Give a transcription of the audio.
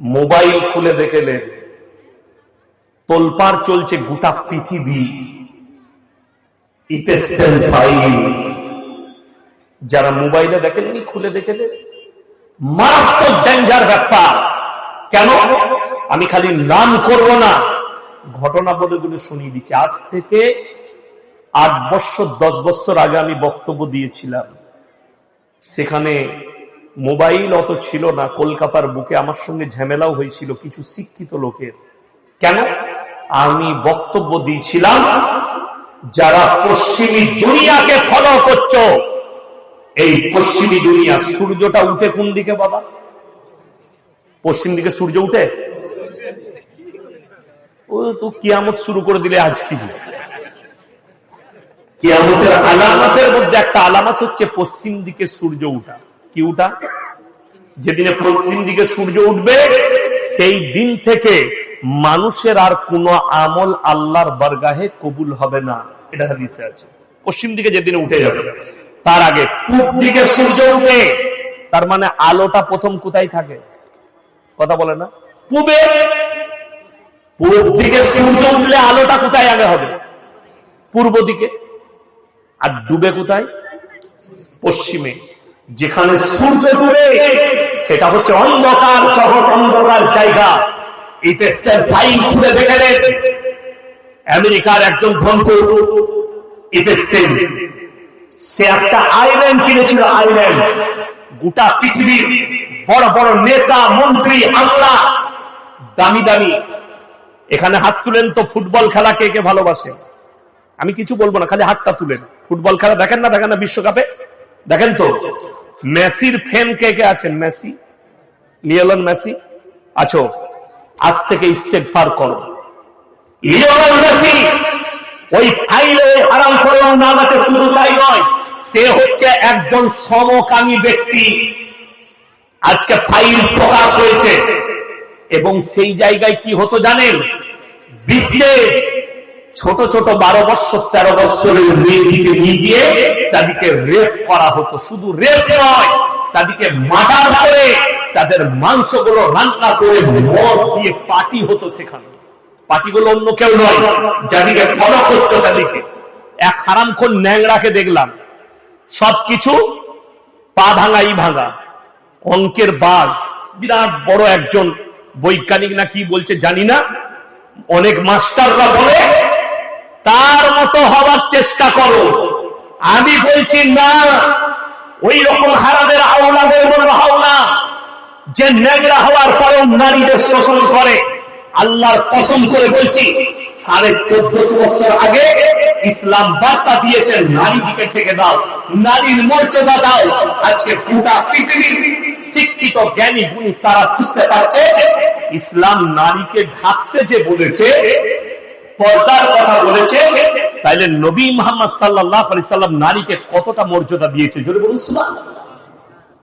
Mobile খুলে দেখেলেন তোলপার চলছে গোটা পৃথিবী। ইটেস্টেন ফাইল যারা মোবাইলে দেখেননি খুলে দেখেলেন। মারাত্মক ডেঞ্জার ব্যাপার। কেন? আমি খালি নাম করব না। ঘটনা বলে গুলো শুনিয়ে দিচ্ছি। আজ থেকে আট বছর, দশ বছর আগে আমি বক্তব্য দিয়েছিলাম। সেখানে মোবাইল অত ছিল না, কলকাতার বুকে আমার সঙ্গে ঝামেলাও হয়েছিল কিছু শিক্ষিত লোকের। কেন? আমি বক্তব্য দিয়েছিলাম, যারা পশ্চিমী দুনিয়াকে ফলো করছ, এই পশ্চিমী দুনিয়া সূর্যটা উঠে কোন দিকে বাবা? পশ্চিম দিকে সূর্য উঠে? ও তো কিয়ামত শুরু করে দিলে আজ কি কিয়ামতের আলামতের মধ্যে একটা আলামত হচ্ছে পশ্চিম দিকে সূর্য উঠা। কি উঠা যেদিনে পশ্চিম দিকে সূর্য উঠবে, সেই দিন থেকে মানুষের আর কোন আমল আল্লাহর বরগাহে কবুল হবে না। এটা হাদিসে আছে। পশ্চিম দিকে যেদিনে উঠে যাবে, তার আগে পূব দিকে সূর্য উঠে, তার মানে আলোটা প্রথম কোথায় থাকে? কথা বলে না? পূবে। পূর্ব দিকে সূর্য উঠলে আলোটা কোথায় আগে হবে? পূর্ব দিকে। আর ডুবে কোথায়? পশ্চিমে। যেখানে সূর্য ডুবে, সেটা হচ্ছে অন্ধকার জগৎ অন্ধকার জায়গা। এই টেস্টের ফাইল খুলে দেখেলেন আমেরিকার একজন ধনকু সে একটা আইল্যান্ড কিনেছিল আইল্যান্ড গোটা পৃথিবীর বড় বড় নেতা, মন্ত্রী, আল্লাহ, দামি দামি। এখানে হাত তুলেন তো ফুটবল খেলা কে কে ভালোবাসে? আমি কিছু বলব না, খালি হাতটা তুলেন। ফুটবল খেলা দেখেন না দেখেন না বিশ্বকাপে? দেখেন তো? মেসির ফ্যান কে কে আছেন? মেসি? Lionel Messi? আছো আজ থেকে স্টেট পার করো। লিওনেল মেসি ওই ফাইলে আরাম করেও নাম আছে, শুধু তাই নয়, সে হচ্ছে একজন সমকামী ব্যক্তি। আজকে ফাইল প্রকাশ হয়েছে। এবং সেই জায়গায় কি হতো জানেন? বিশ্বে ছোট ছোট বারো বছর তেরো বছরের মেয়েদিকে নিয়ে গিয়ে তাদেরকে রেপ করা হতো। শুধু রেপ নয়, তাদেরকে মার্ডার করে, তাদের মাংসগুলো রান্না করে মদ দিয়ে পার্টি হতো সেখানে। অন্য কেউ নয় ফলো করছ তাদেরকে। এক ন্যাংরাকে দেখলাম। সবকিছু পা ভাঙা, ই ভাঙা। অঙ্কের বাঘ, বিরাট বড় একজন বৈজ্ঞানিক না কি বলছে জানি না। অনেক মাস্টাররা বলে তার মতো হওয়ার চেষ্টা করো। আমি বলছি, না ওই রকম হারাদের আওলাদের মতো হও না যে নেগরা হওয়ার পরেও নারীদের শোষণ করে, আল্লাহর কসম করে বলছি, সাড়ে চোদ্দশো বছর আগে ইসলাম বার্তা দিয়েছেন নারী দিকে থেকে দাও, নারীর মর্যাদা দাও। আজকে গোটা পৃথিবীর শিক্ষিত, জ্ঞানী, গুণী তারা বুঝতে পারছে, ইসলাম নারীকে ঢাকতে যে বলেছে পর্দার কথা বলেছে তাইলে নবী মোহাম্মদ সাল্লাহ আলি সাল্লাম নারীকে কতটা মর্যাদা দিয়েছে যদি বলুন, সুবহানাল্লাহ।